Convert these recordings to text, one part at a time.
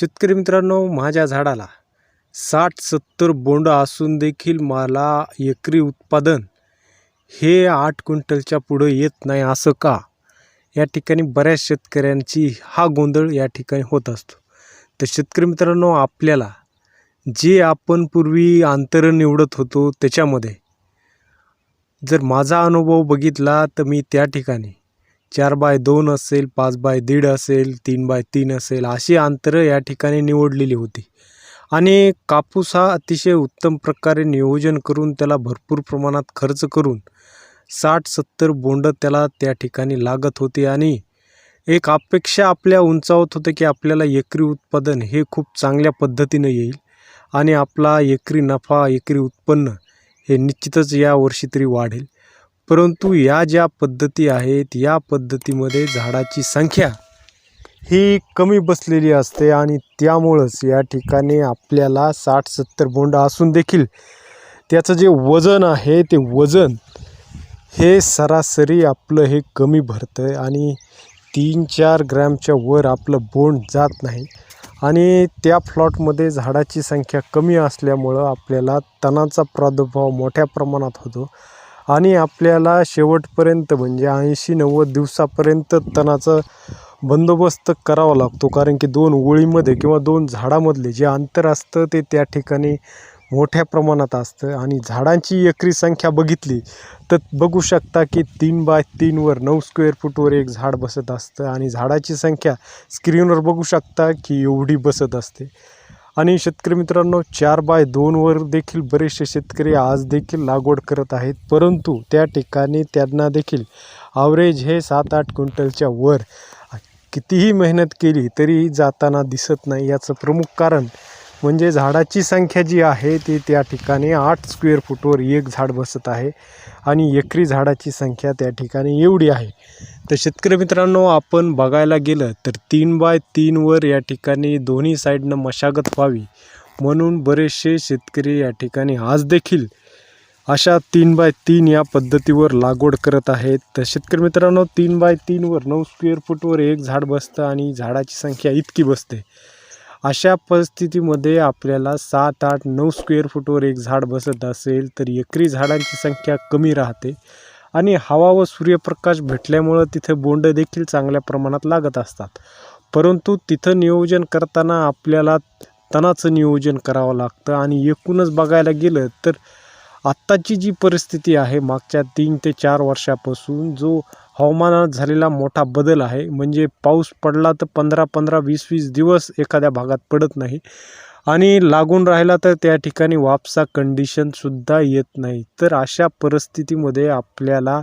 शेतकरी मित्रांनो माझ्या झाडाला साठ सत्तर बोंड असून देखील मला एकरी उत्पादन हे आठ क्विंटलच्या पुढं येत नाही असं का? या ठिकाणी बऱ्याच शेतकऱ्यांची हा गोंधळ या ठिकाणी होत असतो. तर शेतकरी मित्रांनो आपल्याला जे आपण पूर्वी अंतर निवडत होतो त्याच्यामध्ये जर माझा अनुभव बघितला तर मी त्या ठिकाणी चार बाय दोन असेल पाच बाय दीड असेल तीन बाय तीन असेल अशी अंतरं या ठिकाणी निवडलेली होती. आणि कापूस हा अतिशय उत्तम प्रकारे नियोजन करून त्याला भरपूर प्रमाणात खर्च करून साठ सत्तर बोंड त्याला त्या ठिकाणी लागत होती. आणि एक अपेक्षा आपल्या उंचावत होतं की आपल्याला एकरी उत्पादन हे खूप चांगल्या पद्धतीनं येईल आणि आपला एकरी नफा एकरी उत्पन्न हे निश्चितच या वर्षी तरी वाढेल. परंतु या ज्या पद्धती आहेत या पद्धतीमध्ये झाडाची संख्या ही कमी बसलेली असते आणि त्यामुळंच या ठिकाणी आपल्याला साठ सत्तर बोंड असून देखील त्याचं जे वजन आहे ते वजन हे सरासरी आपलं हे कमी भरतं आहे आणि तीन चार ग्रॅमच्या वर आपलं बोंड जात नाही. आणि त्या फ्लॉटमध्ये झाडाची संख्या कमी असल्यामुळं आपल्याला तणाचा प्रादुर्भाव मोठ्या प्रमाणात होतो. आणि आपल्याला शेवटपर्यंत म्हणजे ऐंशी नव्वद दिवसापर्यंत तणाचं बंदोबस्त करावा लागतो. कारण की दोन ओळीमध्ये किंवा दोन झाडामधले जे अंतर असतं ते त्या ठिकाणी मोठ्या प्रमाणात असतं. आणि झाडांची एकरी संख्या बघितली तर बघू शकता की तीन बाय तीनवर नऊ स्क्वेअर फूटवर एक झाड बसत असतं. आणि झाडाची संख्या स्क्रीनवर बघू शकता की एवढी बसत असते. आणि शेतकरी मित्रांनो चार बाय दोनवर देखील बरेचसे शेतकरी आज देखील लागवड करत आहेत. परंतु त्या ठिकाणी त्यांना देखील आवरेज हे सात आठ क्विंटलच्या वर कितीही मेहनत केली तरी जाताना दिसत नाही. याचं प्रमुख कारण म्हणजे झाडाची संख्या जी आहे ती त्या ठिकाणी आठ स्क्वेअर फूटवर एक झाड बसत आहे आणि एकरी झाडाची संख्या त्या ठिकाणी एवढी आहे. तर शेतकरी मित्रांनो आपण बघायला गेलं तर तीन बाय तीनवर या ठिकाणी दोन्ही साईडनं मशागत व्हावी म्हणून बरेचसे शेतकरी या ठिकाणी आज देखील अशा तीन बाय तीन या पद्धतीवर लागवड करत आहेत. तर शेतकरी मित्रांनो तीन बाय तीनवर नऊ स्क्वेअर फूटवर एक झाड बसतं आणि झाडाची संख्या इतकी बसते. अशा परिस्थितीमध्ये आपल्याला सात आठ नऊ स्क्वेअर फूटवर एक झाड बसत असेल तर एकरी झाडांची संख्या कमी राहते. आणि हवा व सूर्यप्रकाश भेटल्यामुळं तिथे बोंड देखील चांगल्या प्रमाणात लागत असतात. परंतु तिथं नियोजन करताना आपल्याला तणाचं नियोजन करावं लागतं. आणि एकूणच बघायला गेलं तर आत्ताची जी परिस्थिती आहे मागच्या तीन ते चार वर्षापासून जो हवामानात झालेला मोठा बदल आहे म्हणजे पाऊस पडला तर पंधरा पंधरा वीस वीस दिवस एखाद्या भागात पडत नाही आणि लागून राहिला तर त्या ठिकाणी वापसा कंडिशनसुद्धा येत नाही. तर अशा परिस्थितीमध्ये आपल्याला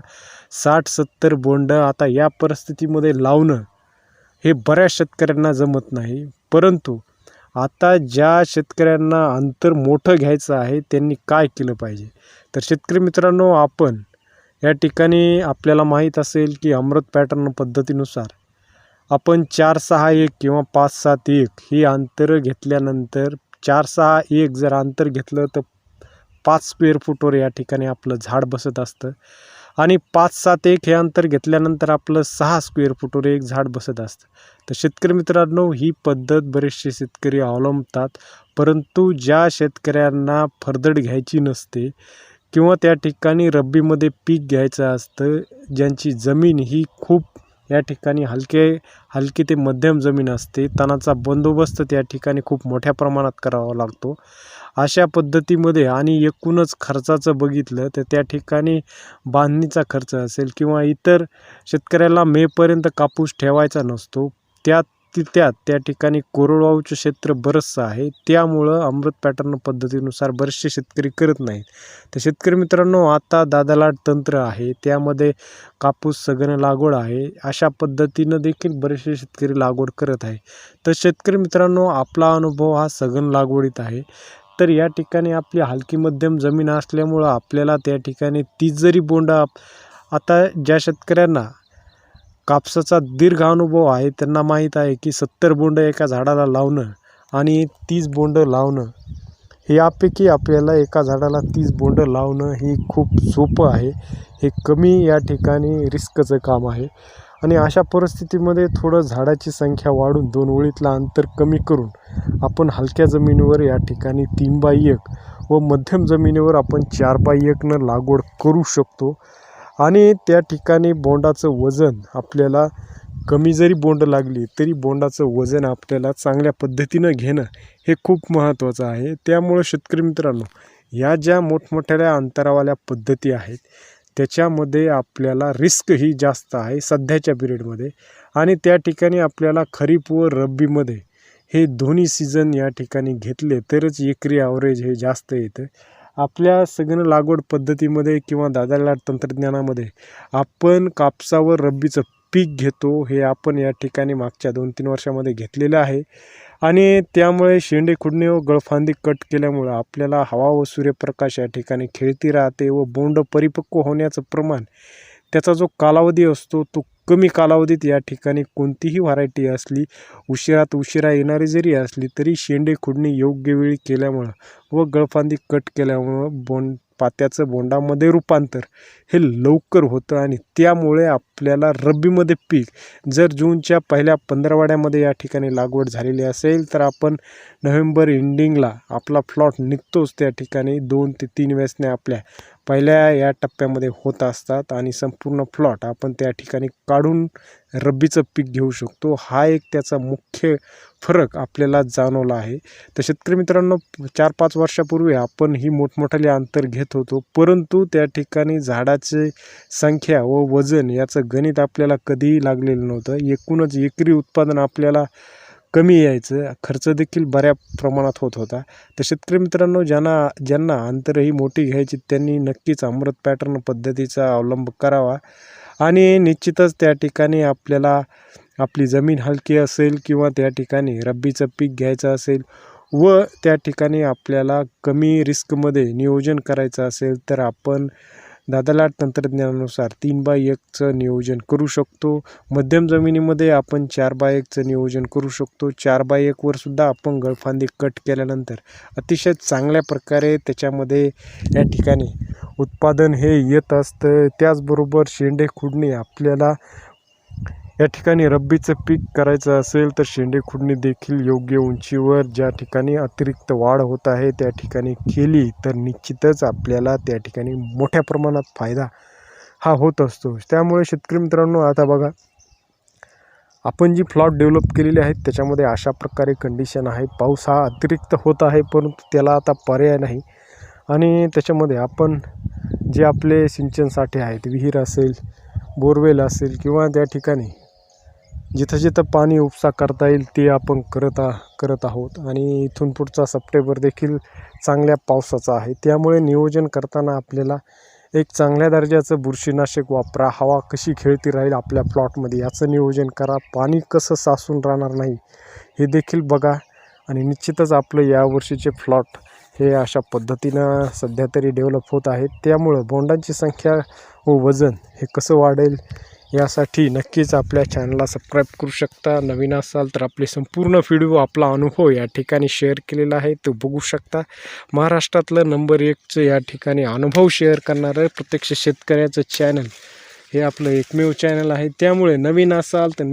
साठ सत्तर बोंड आता या परिस्थितीमध्ये लावणं हे बऱ्याच शेतकऱ्यांना जमत नाही. परंतु आता ज्या शेतकऱ्यांना अंतर मोठं घ्यायचं आहे त्यांनी काय केलं पाहिजे? तर शेतकरी मित्रांनो आपण या ठिकाणी आपल्याला माहीत असेल की अमृत पॅटर्न पद्धतीनुसार आपण चार सहा एक किंवा पाच सात एक ही अंतर घेतल्यानंतर चार सहा एक जर अंतर घेतलं तर पाच स्क्वेअर फूटवर या ठिकाणी आपलं झाड बसत असतं. आणि पाच सात एक हे अंतर घेतल्यानंतर आपलं सहा स्क्वेअर फूटवर एक झाड बसत असतं. तर शेतकरी मित्रांनो ही पद्धत बरेचसे शेतकरी अवलंबतात. परंतु ज्या शेतकऱ्यांना फरदड घ्यायची नसते किंवा त्या ठिकाणी रब्बीमध्ये पीक घ्यायचं असतं ज्यांची जमीन ही खूप या ठिकाणी हलके हलकी ते मध्यम जमीन असते तणाचा बंदोबस्त त्या ठिकाणी खूप मोठ्या प्रमाणात करावा लागतो. अशा पद्धतीमध्ये आणि एकूणच खर्चाचं बघितलं तर त्या ठिकाणी बांधणीचा खर्च असेल किंवा इतर शेतकऱ्याला मेपर्यंत कापूस ठेवायचा नसतो त्यात त्यात त्या ठिकाणी कोरडवाहूचं क्षेत्र बरंचसं आहे. त्यामुळं अमृत पॅटर्न पद्धतीनुसार बरेचसे शेतकरी करत नाहीत. तर शेतकरी मित्रांनो आता दादालाट तंत्र आहे त्यामध्ये कापूस सघन लागवड आहे. अशा पद्धतीनं देखील बरेचसे शेतकरी लागवड करत आहे तर शेतकरी मित्रांनो आपला अनुभव हा सघन लागवडीत आहे. तर या ठिकाणी आपली हलकी मध्यम जमीन असल्यामुळं आपल्याला त्या ठिकाणी ती जरी बोंड आता ज्या शेतकऱ्यांना कापसाचा दीर्घ अनुभव आहे त्यांना माहीत आहे की सत्तर बोंड एका झाडाला लावणं आणि तीस बोंड लावणं यापैकी आपल्याला एका झाडाला तीस बोंड लावणं ही खूप सोपं आहे. हे कमी या ठिकाणी रिस्कचं काम आहे. आणि अशा परिस्थितीमध्ये थोडं झाडाची संख्या वाढून दोन ओळीतलं अंतर कमी करून आपण हलक्या जमिनीवर या ठिकाणी तीन बाय एक व मध्यम जमिनीवर आपण चार बाय एकनं लागवड करू शकतो. आणि त्या ठिकाणी बोंडाचं वजन आपल्याला कमी जरी बोंड लागली तरी बोंडाचं वजन आपल्याला चांगल्या पद्धतीनं घेणं हे खूप महत्त्वाचं आहे. त्यामुळं शेतकरी मित्रांनो या ज्या मोठमोठ्या अंतरावाल्या पद्धती आहेत त्याच्यामध्ये आपल्याला रिस्क ही जास्त आहे सध्याच्या पिरियडमध्ये आणि त्या ठिकाणी आपल्याला खरीप व रब्बीमध्ये हे दोन्ही सीझन या ठिकाणी घेतले तरच एकरी ॲव्हरेज हे जास्त येतं. आपल्या सगळं लागवड पद्धतीमध्ये किंवा दादाला तंत्रज्ञानामध्ये आपण कापसावर रब्बीचं पीक घेतो हे आपण या ठिकाणी मागच्या दोन तीन वर्षामध्ये घेतलेलं आहे. आणि त्यामुळे शेंडे खुडणे व गळफांदी कट केल्यामुळं आपल्याला हवा व सूर्यप्रकाश या ठिकाणी खेळती राहते व बोंड परिपक्व होण्याचं प्रमाण त्याचा जो कालावधी असतो तो कमी कालावधीत या ठिकाणी कोणतीही व्हरायटी असली उशिरात उशिरा येणारी जरी असली तरी शेंडे खुडणी योग्य वेळी केल्यामुळं व गळफांदी कट केल्यामुळं बोंड पात्याचं बोंडामध्ये रूपांतर हे लवकर होतं आणि त्यामुळे आपल्याला रब्बीमध्ये पीक. जर जूनच्या पहिल्या पंधरवाड्यामध्ये या ठिकाणी लागवड झालेली असेल तर आपण नोव्हेंबर एंडिंगला आपला प्लॉट निघतोच त्या ठिकाणी. दोन ते तीन वेळेसने आपल्या पहिल्या या टप्प्यामध्ये होत असतात आणि संपूर्ण प्लॉट आपण त्या ठिकाणी काढून रब्बीचं पीक घेऊ शकतो. हा एक त्याचा मुख्य फरक आपल्याला जाणवला आहे. तर शेतकरी मित्रांनो चार पाच वर्षापूर्वी आपण ही मोठमोठाले अंतर घेत होतो. परंतु त्या ठिकाणी झाडाचे संख्या व वजन याचं गणित आपल्याला कधीही लागलेलं नव्हतं. एकूणच एकरी उत्पादन आपल्याला कमी यायचं. खर्च देखील बऱ्या प्रमाणात होत होता. तर शेतकरी मित्रांनो ज्यांना ज्यांना अंतरही मोठी घ्यायची त्यांनी नक्कीच अमृत पॅटर्न पद्धतीचा अवलंब करावा. आणि निश्चितच त्या ठिकाणी आपल्याला आपली जमीन हलकी असेल किंवा त्या ठिकाणी रब्बीचं पीक घ्यायचं असेल व त्या ठिकाणी आपल्याला कमी रिस्कमध्ये नियोजन करायचं असेल तर आपण दादालाट तंत्रज्ञानानुसार तीन बाय एकचं नियोजन करू शकतो. मध्यम जमिनीमध्ये आपण चार बाय एकचं नियोजन करू शकतो. चार बाय एकवर सुद्धा आपण गळफांदी कट केल्यानंतर अतिशय चांगल्या प्रकारे त्याच्यामध्ये या ठिकाणी उत्पादन हे येत असतं. त्याचबरोबर शेंडे खुडणे आपल्याला या ठिकाणी रब्बीचं पीक करायचं असेल तर शेंडे खुडणी देखील योग्य उंचीवर ज्या ठिकाणी अतिरिक्त वाढ होत आहे त्या ठिकाणी केली तर निश्चितच आपल्याला त्या ठिकाणी मोठ्या प्रमाणात फायदा हा होत असतो. त्यामुळे शेतकरी मित्रांनो आता बघा आपण जी प्लॉट डेव्हलप केलेली आहेत त्याच्यामध्ये अशा प्रकारे कंडिशन आहे. पाऊस हा अतिरिक्त होत आहे परंतु त्याला आता पर्याय नाही. आणि त्याच्यामध्ये आपण जे आपले सिंचनसाठी आहेत विहीर असेल बोरवेल असेल किंवा त्या ठिकाणी जिथं जिथं पाणी उपसा करता येईल ते आपण करत आ करत आहोत. आणि इथून पुढचा सप्टेंबर देखील चांगल्या पावसाचा आहे. त्यामुळे नियोजन करताना आपल्याला एक चांगल्या दर्जाचं बुरशीनाशक वापरा. हवा कशी खेळती राहील आपल्या प्लॉटमध्ये याचं नियोजन करा. पाणी कसं साचून राहणार नाही हे देखील बघा. आणि निश्चितच आपलं यावर्षीचे प्लॉट हे अशा पद्धतीनं सध्या तरी डेव्हलप होत आहेत त्यामुळं बोंडांची संख्या व वजन हे कसं वाढेल यासाठी नक्कीच आपल्या चॅनलला सबस्क्राईब करू शकता. नवीन असाल तर आपले संपूर्ण व्हिडिओ आपला अनुभव या ठिकाणी शेअर केलेला आहे. तो बघू शकता. महाराष्ट्रातलं नंबर एकचं या ठिकाणी अनुभव शेअर करणारं प्रत्यक्ष शेतकऱ्याचं चॅनल हे आपलं एकमेव चॅनल आहे. त्यामुळे नवीन असाल तर